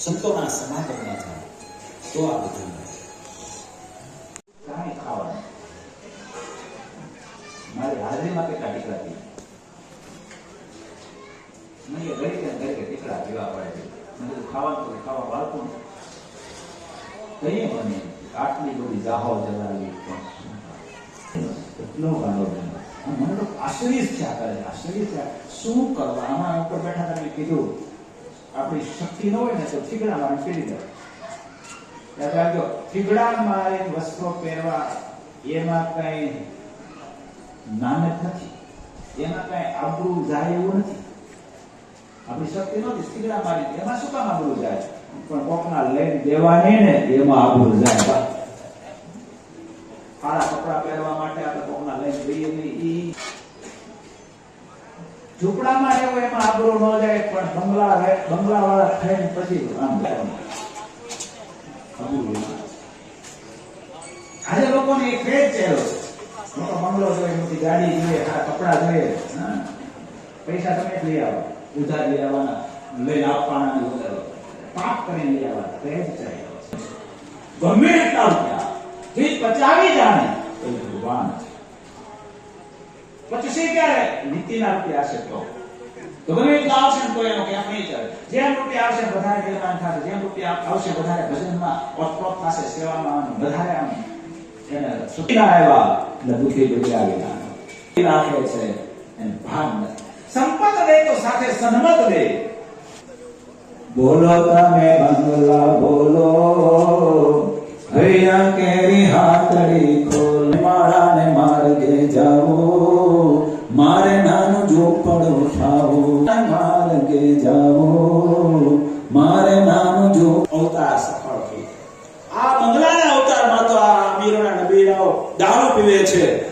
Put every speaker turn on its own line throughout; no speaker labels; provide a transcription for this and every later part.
સંતોના સમાગમમાં થાય તો આ બધું મળે.
કાંઈ ખાવાનું મારી હાજરીમાં કેટલા ટીકડા પી મને કે ઘડી કે ઘડી કે ટીકડા પીવા પડે છે મેં કીધું ખાવાનું તો ખાવા વાળતું કહીએ મને આટલી બધી જાહો જલાવી પણ એટલો ગાંડો બન્યો. અને મને તો આશ્ચર્ય જ થયા કરે છે આશ્ચર્ય થયા શું કરવા આમાં ઉપર બેઠા તમે કીધું આપણી શક્તિ ન હોય ને તો ઠીકડા મારે પહેરી દે યાદ રાખજો ઠીકડા મારે વસ્ત્રો પહેરવા એમાં કઈ નાનક નથી. એમાં કઈ આબરૂ જાય એવું નથી. આપણી શક્તિ નથી ઠીકડા મારી એમાં શું કામ આબરૂ જાય? પણ કોકના લઈને દેવાની ને એમાં આબરૂ જાય કાળા કપડા પહેરવા માટે આપણે કોકના લઈને જઈએ નહીં ઝૂંપડામાં રહેવું એમાં આબરો ન જાય, પણ બંગલા બંગલા વાળા થઈને પછી આમ. આજે લોકોને એક ફેર છે મોટો બંગલો જોઈએ મોટી ગાડી જોઈએ કપડા જોઈએ. પૈસા તમે લઈ આવો. ઉધાર લઈ આવવાના, લઈને આપવાના ઉધાર પાપ કરીને લઈ આવવાના ફેર છે. ગમે એટલા રૂપિયા. જે પચાવી જાણે, એ ભગવાન છે. પછી ક્યારે નીતિના રૂપિયા હશે તો તો ગમે એટલા આવશે ને તો એનો ક્યાંક નહીં ચાલે જેમ રૂપિયા આવશે વધારે નિર્માણ થશે જેમ રૂપિયા આવશે વધારે ભજનમાં ઓતપ્રોત થશે સેવામાં વધારે આમ એને સુખી ના આવ્યા એટલે દુઃખી દુઃખી આવી ના નાખે છે એને ભાન નથી સંપત દે તો સાથે સન્મત દે બોલો તમે બંગલા બોલો હૈયા કેરી હાથડી ખોલ માળા ને માર્ગે જાવો મારે ઝોપડ ઉઠાવો માર્ગે જાવો મારે નામ જો અવતાર સફળ થઈ આ બંગલાના અવતારમાં તો આ અમીરોના નબીરાઓ દારૂ પીવે છે.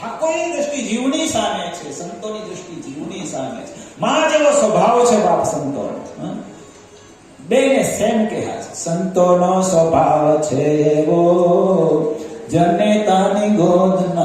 ઠાકોરની દ્રષ્ટિ જીવની સામે છે, સંતોની દ્રષ્ટિ જીવની સામે છે. માં જેવો સ્વભાવ છે બાપ સંતો? બેને સેમ કહ્યા છે, સંતોનો સ્વભાવ છે એવો. જનેતાની ગોદ